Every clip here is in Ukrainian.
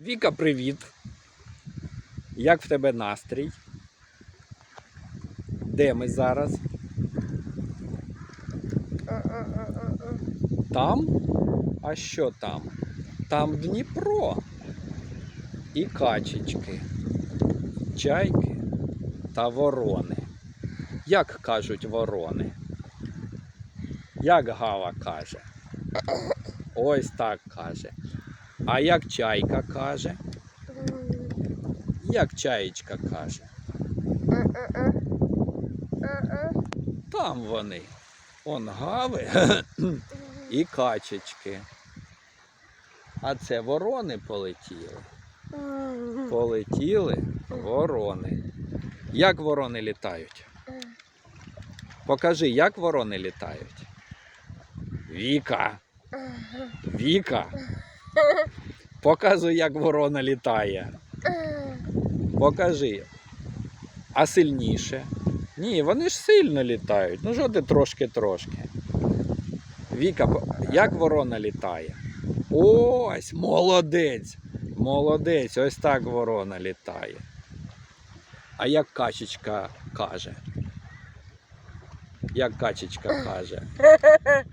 Віка, привіт. Як в тебе настрій? Де ми зараз? Там? А що там? Там Дніпро. І качечки, чайки та ворони. Як кажуть ворони? Як Гава каже? Ось так каже. А як чайка каже? Як чаєчка каже? Там вони. Он гави і качечки. А це ворони полетіли. Полетіли ворони. Як ворони літають? Покажи, як ворони літають. Віка. Віка. Показуй, як ворона літає. Покажи. А сильніше? Ні, вони ж сильно літають. Ну що ти трошки-трошки. Віка, як ворона літає? Ось, молодець. Молодець, ось так ворона літає. А як качечка каже? Як качечка каже?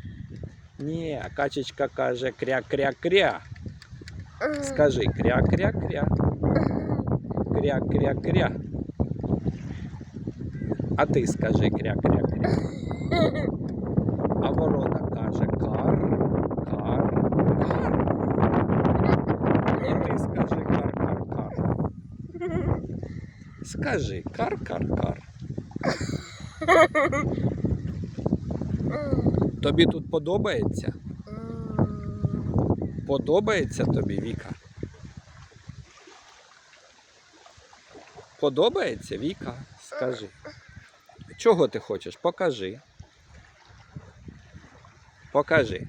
Ні, качечка каже кря-кря-кря. Скажи кря-кря-кря. Кря-кря-кря. А ти скажи кря-кря-кря. А ворона каже кар, кар, кар. І ти скажи кар-кар-кар. Скажи кар-кар-кар. Тобі тут подобається? Подобається тобі, Віка? Подобається, Віка? Скажи. Чого ти хочеш? Покажи. Покажи.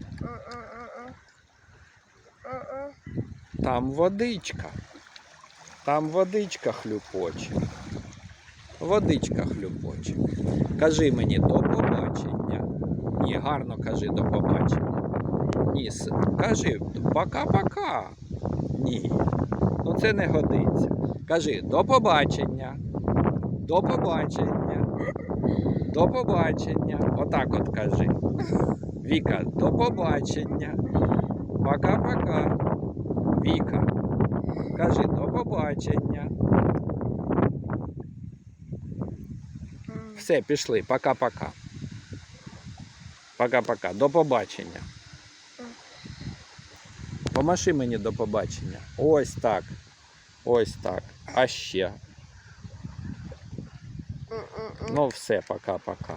Там водичка. Там водичка хлюпоче. Водичка хлюпоче. Кажи мені до побачення. Ні, гарно кажи до побачення. Ні, кажи пока-пока. Ні. Ну це не годиться. Кажи до побачення. До побачення. До побачення. Отак от кажи. Віка, до побачення. Пока-пока. Віка. Кажи до побачення. Все, пішли. Пока-пока. Пока-пока. До побачення. Помаши мені до побачення. Ось так. Ось так. А ще. Ну все, пока-пока.